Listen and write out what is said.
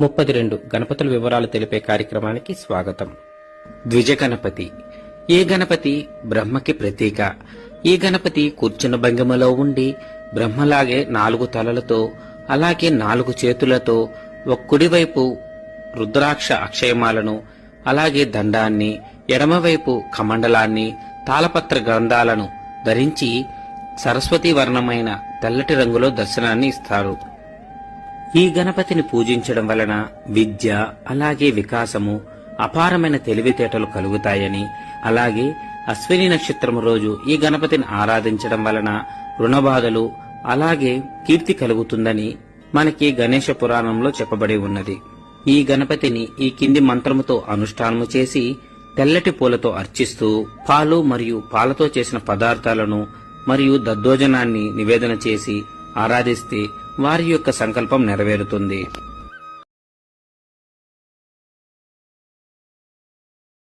ముప్పది రెండు గణపతుల వివరాలు తెలిపే కార్యక్రమానికి స్వాగతం. ద్విజ గణపతి ఈ గణపతి బ్రహ్మకి ప్రతీక? ఈ గణపతి కూర్చున్న భంగిమలో ఉండి బ్రహ్మలాగే నాలుగు తలలతో అలాగే నాలుగు చేతులతో ఒక కుడివైపు రుద్రాక్ష అక్షయమాలను అలాగే దండాన్ని ఎడమవైపు కమండలాన్ని తాళపత్ర గ్రంథాలను ధరించి సరస్వతీ వర్ణమైన తెల్లటి రంగులో దర్శనాన్ని ఇస్తారు. ఈ గణపతిని పూజించడం వలన విద్య అలాగే వికాసము అపారమైన తెలివితేటలు కలుగుతాయని అలాగే అశ్విని నక్షత్రము రోజు ఈ గణపతిని ఆరాధించడం వలన రుణబాధలు అలాగే కీర్తి కలుగుతుందని మనకి గణేష పురాణంలో చెప్పబడి ఉన్నది. ఈ గణపతిని ఈ కింది మంత్రముతో అనుష్ఠానము చేసి తెల్లటి పూలతో అర్చిస్తూ పాలు మరియు పాలతో చేసిన పదార్థాలను మరియు దద్దోజనాన్ని నివేదన చేసి ఆరాధిస్తే వారి యొక్క సంకల్పం నెరవేరుతుంది.